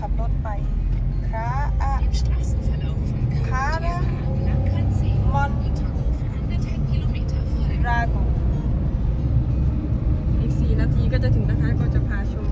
ขับรถไปคาอะคาระมอนราโกอีก 4 นาทีก็จะถึงนะคะก็จะพาชม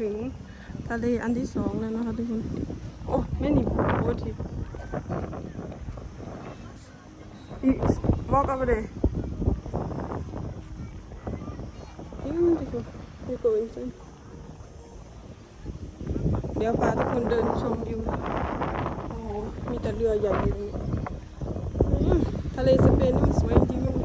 ถึงทะเลอันที่สองแล้วนะคะทุกคน โอ้ไม่หนีโอ้ทีอีก walk over there อืมทุกคนไม่โกงจริงเดี๋ยวพาทุกคนเดินชมวิวโอ้มีแต่เรือใหญ่อยู่ทะเลสเปนนี่มันสวยจริงๆ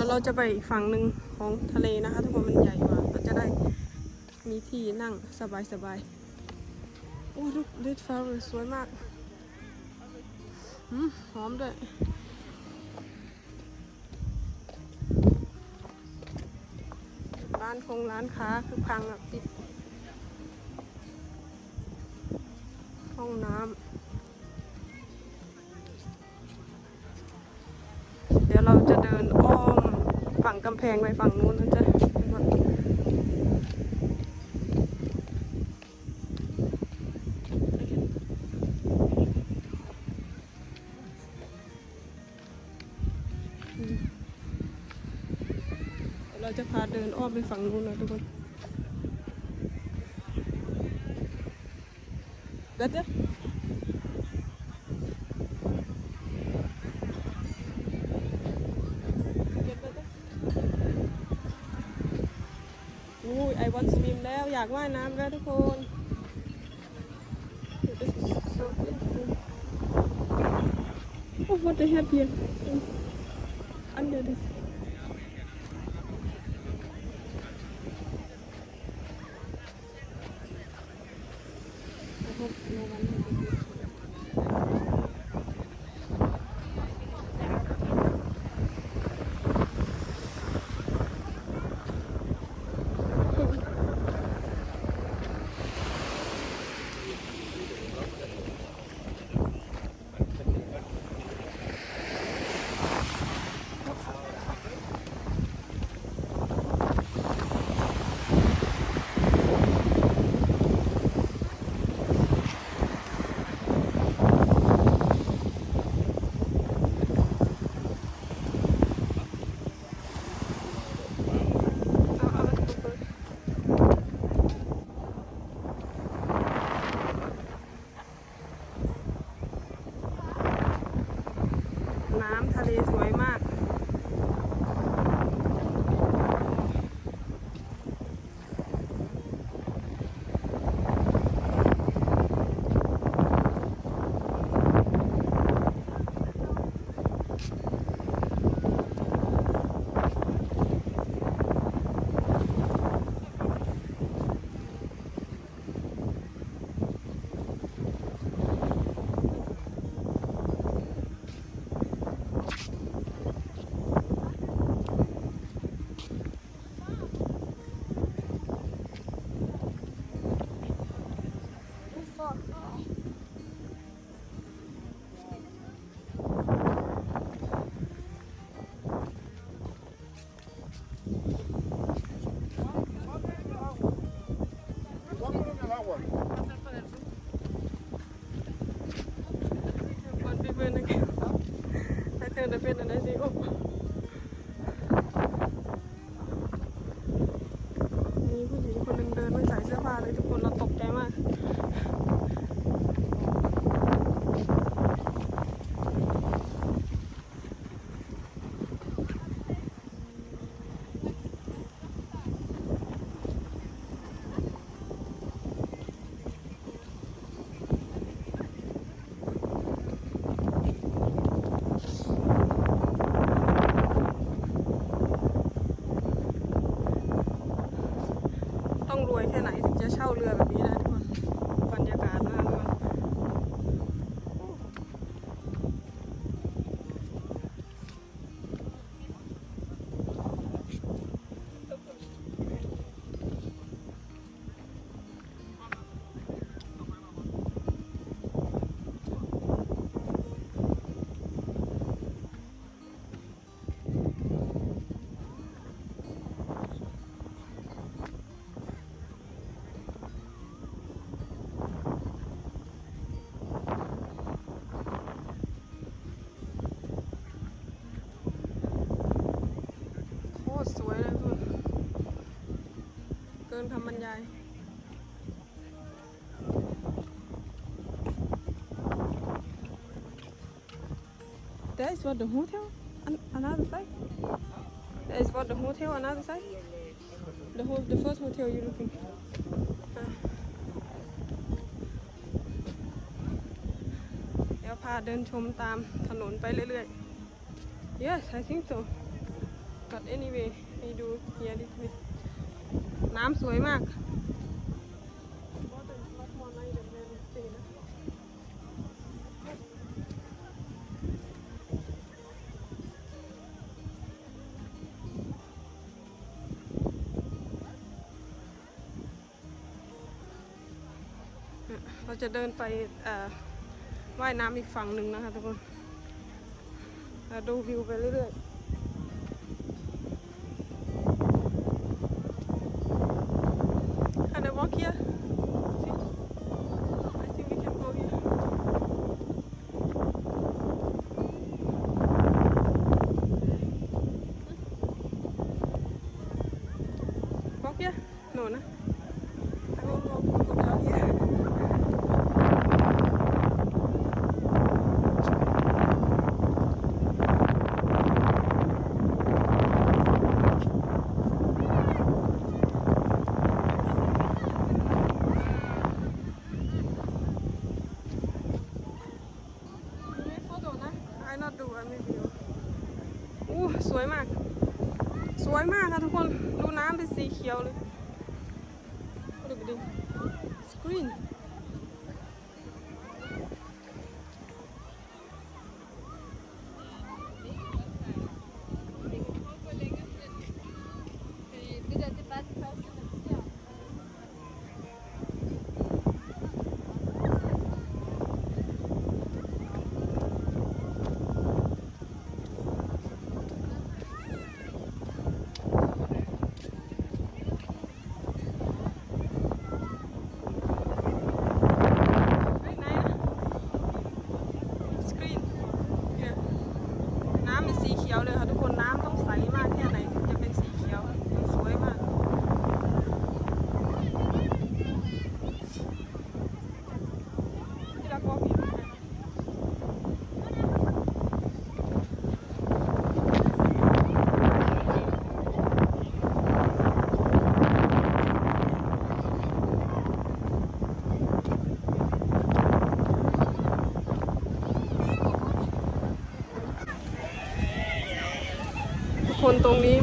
แล้วเราจะไปอีกฝั่งหนึ่งของทะเลนะคะ ทุกคนมันใหญ่กว่าเราจะได้มีที่นั่งสบายๆโอ้ดูเดดฟลาเวอร์สวยมากอืมหอมด้วยร้านคงร้านค้าคือพังอะปิด ห้องน้ำำแพงไปฝั่งนู้นนะจ๊ะเราจะพาเดินอ้อมไปฝั่งนู้นนะทุกคนเด็ดเด็ดอุ้ยอ วันสวิมแล้วอยากว่ายน้ำแล้วทุกคนโอ้ what the heck อันเดียวดิ hope no one has this. เอาเอาไปเปิดน้ำ ทะเลสวยมาก Sabi na na si จะเช่าเรือแบบนี้นะ นคำบรรยายแต่สวัสดีหูเท่าอันนั้นไปแต่สวัสดูโฮเทลอันนั้นไป the whole the first hotel you looking เดี๋ยวพาเดินชมตามถนนไปเรื่อยๆ Yes I think so but anyway ไปดู here this way น้ำสวยมาก เราจะเดินไปว่ายน้ำอีกฝั่งหนึ่งนะคะทุกคน ดูวิวไปเรื่อยๆ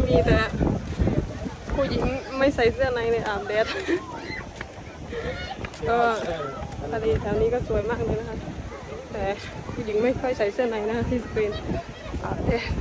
มีแต่ผู้หญิงไม่ใส่เสื้อในในอาบแดด ก็ทะเลแถวนี้ก็สวยมากเลยนะคะ แต่ผู้หญิงไม่ค่อยใส่เสื้อในนะที่สเปนอาบแดด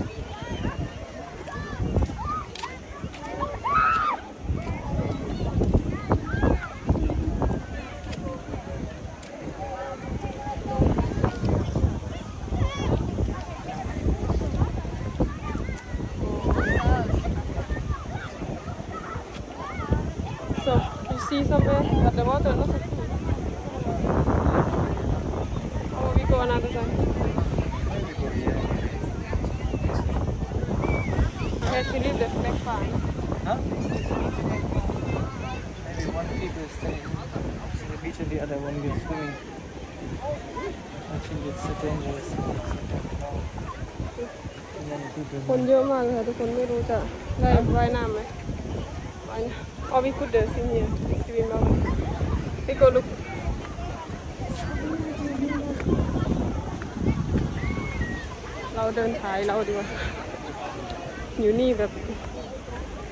the water not so cool oh we go another side okay to leave the flag fine Huh? Maybe one people is staying opposite the beach and the other one goes swimming. I think it's so dangerous. And then people คนเยอะมากเลยค่ะทุกคนไม่รู้จะได้ว่ายน้ำไหมว่ายน้ำ or we could uh, swim here swim Out we go look เราเดินถ่ายเราดีกว่าอยู่นี่แบบ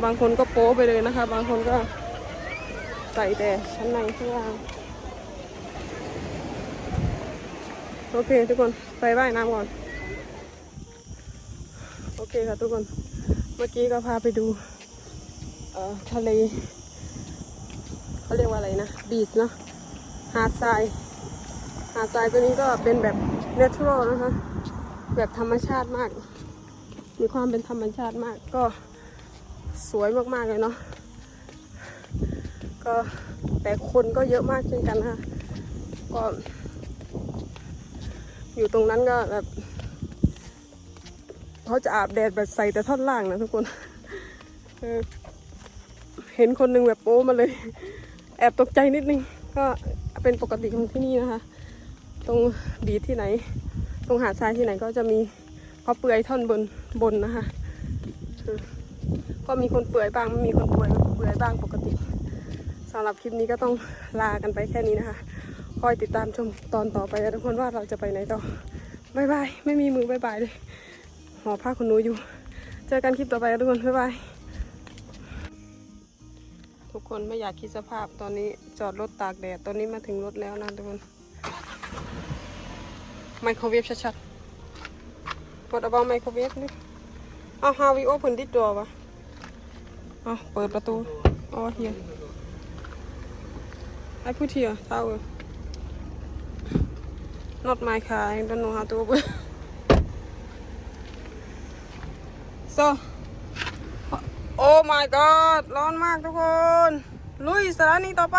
บางคนก็โป๊ไปเลยนะคะ บางคนก็ใส่แต่ชั้นในข้างล่างโอเคทุกคนไปว่ายน้ำก่อน โอเคค่ะทุกคน เมื่อกี้ก็พาไปดูเอ่อทะเล รียกว่าอะไรนะบีชเนาะหาดทรายหาดทรายตัวนี้ก็เป็นแบบเนเชอรัลนะคะ แบบธรรมชาติมาก มีความเป็นธรรมชาติมากก็สวยมากๆเลยเนาะก็แต่คนก็เยอะมากเช่นกันนะคะก็ อยู่ตรงนั้นก็แบบเขาจะอาบแดดแบบใส่แต่ท่อนล่างนะทุกคนเห็นคนหนึ่งแบบโป๊มาเลย อบตกใจนิดนึง ก็เป็นปกติของที่นี่นะคะ ตรงบีที่ไหน ตรงหาดทรายที่ไหนก็จะมีพอเปลือยท่อนบนบนนะคะ ก็มีคนเปลือยบ้างไม่มีคนเปลือยเปลือยบ้างปกติสำหรับคลิปนี้ก็ต้องลากันไปแค่นี้นะคะ คอยติดตามชมตอนต่อไปนะทุกคนว่าเราจะไปไหนต่อบายบาย ไม่มีมือบายบายเลยหอผ้าคนหนูอยู่ เจอกันคลิปต่อไปนะทุกคนบายบาย ทุกคนไม่อยากคิดสภาพตอนนี้จอดรถตากแดดตอนนี้มาถึงรถแล้วนะทุกคนไมโครเวฟชัดๆ What about ไมโครเวฟนี่เอา how we open this door วะเอาเปิดประตูอ๋อ here I put here towel not my car I don't know how to open so my god ร้อนมากทุกคน ลุยสถานีต่อไป